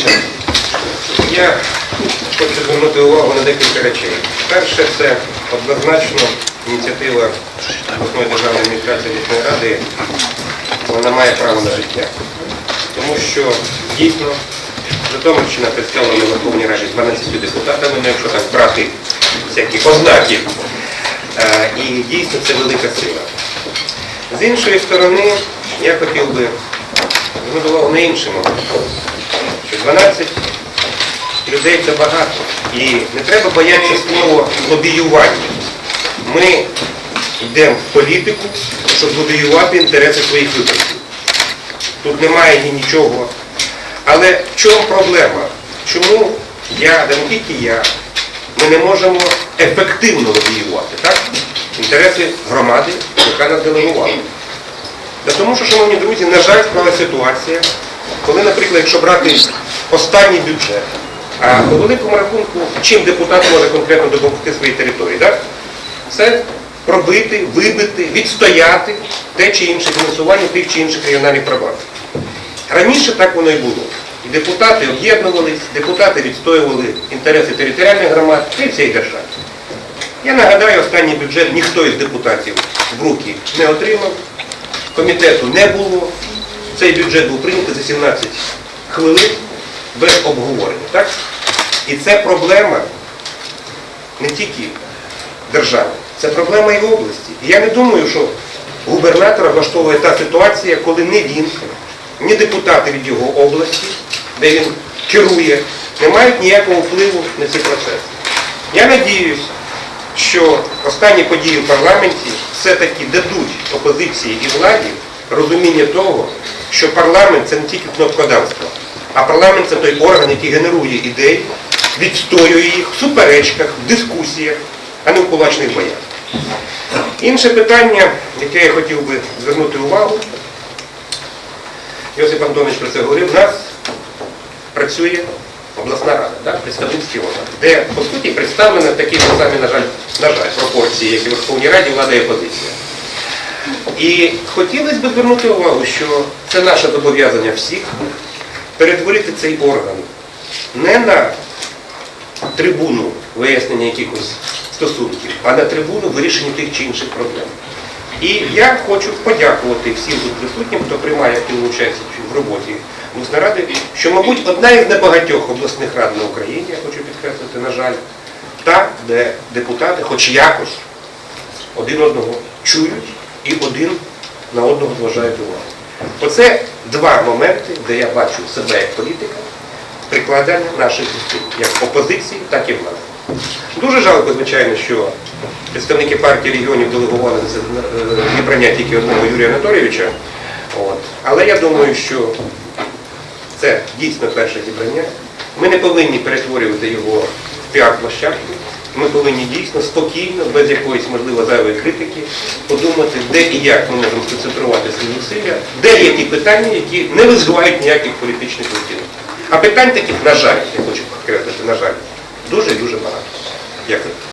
Антоновича, я хочу звернути увагу на декілька речей. Перше, це однозначно ініціатива обласної державної адміністрації міської ради, вона має право на життя. Тому що дійсно Житомирщина представлена в Верховній Раді 12 депутатами, ну якщо так брати всякі ознаки. Е, І дійсно це велика сила. З іншої сторони, я хотів би звернути увагу на іншому, що 12 людей це багато. І не треба боятися слова лобіювання. Ми йдемо в політику, щоб лобіювати інтереси своїх виборців. Тут немає ні нічого. Але в чому проблема? Чому я, да не тільки я, ми не можемо ефективно лобіювати так? інтереси громади, яка нас делегувала? Та тому що, шановні друзі, на жаль, склалася ситуація, коли, наприклад, якщо брати останній бюджет, а по великому рахунку, чим депутат може конкретно допомогти своїй території, так? це пробити, вибити, відстояти те чи інше фінансування тих чи інших регіональних програм. Раніше так воно і було. І депутати об'єднувались, депутати відстоювали інтереси територіальних громад і всієї держави. Я нагадаю, останній бюджет ніхто із депутатів в руки не отримав, комітету не було. Цей бюджет був прийнятий за 17 хвилин без обговорення. Так? І це проблема не тільки держави, це проблема і області. І я не думаю, що губернатора влаштовує та ситуація, коли не він, ні депутати від його області, де він керує, не мають ніякого впливу на ці процеси. Я надіюсь, що останні події в парламенті все-таки дадуть опозиції і владі розуміння того, що парламент це не тільки кнопкодавство, а парламент це той орган, який генерує ідеї, відстоює їх в суперечках, в дискусіях, а не в кулачних боях. Інше питання, яке я хотів би звернути увагу, Йосип Антонович про це говорив, у нас працює обласна рада, да, представницький орган, де, по суті, представлені такі ж самі, на жаль, на жаль, пропорції, як і в Верховній Раді, влада і опозиція. І хотілося б звернути увагу, що це наше зобов'язання всіх перетворити цей орган не на трибуну вияснення якихось стосунків, а на трибуну вирішення тих чи інших проблем. І я хочу подякувати всім тут присутнім, хто приймає активну участь в роботі обласної ради, що, мабуть, одна із небагатьох обласних рад на Україні, я хочу підкреслити, на жаль, та, де депутати хоч якось один одного чують і один на одного зважають увагу. Оце два моменти, де я бачу себе як політика, прикладання наших зусиль, як опозиції, так і влади. Дуже жалко, звичайно, що представники партії регіонів делегували е, зібрання тільки одного Юрія Анатолійовича. От. Але я думаю, що це дійсно перше зібрання. Ми не повинні перетворювати його в піар-площадку. Ми повинні дійсно спокійно, без якоїсь, можливо, зайвої критики, подумати, де і як ми можемо концентрувати свої зусилля, де є ті питання, які не визивають ніяких політичних оцінок. А питань таких, на жаль, я хочу підкреслити, на жаль, дуже і дуже багато. Дякую.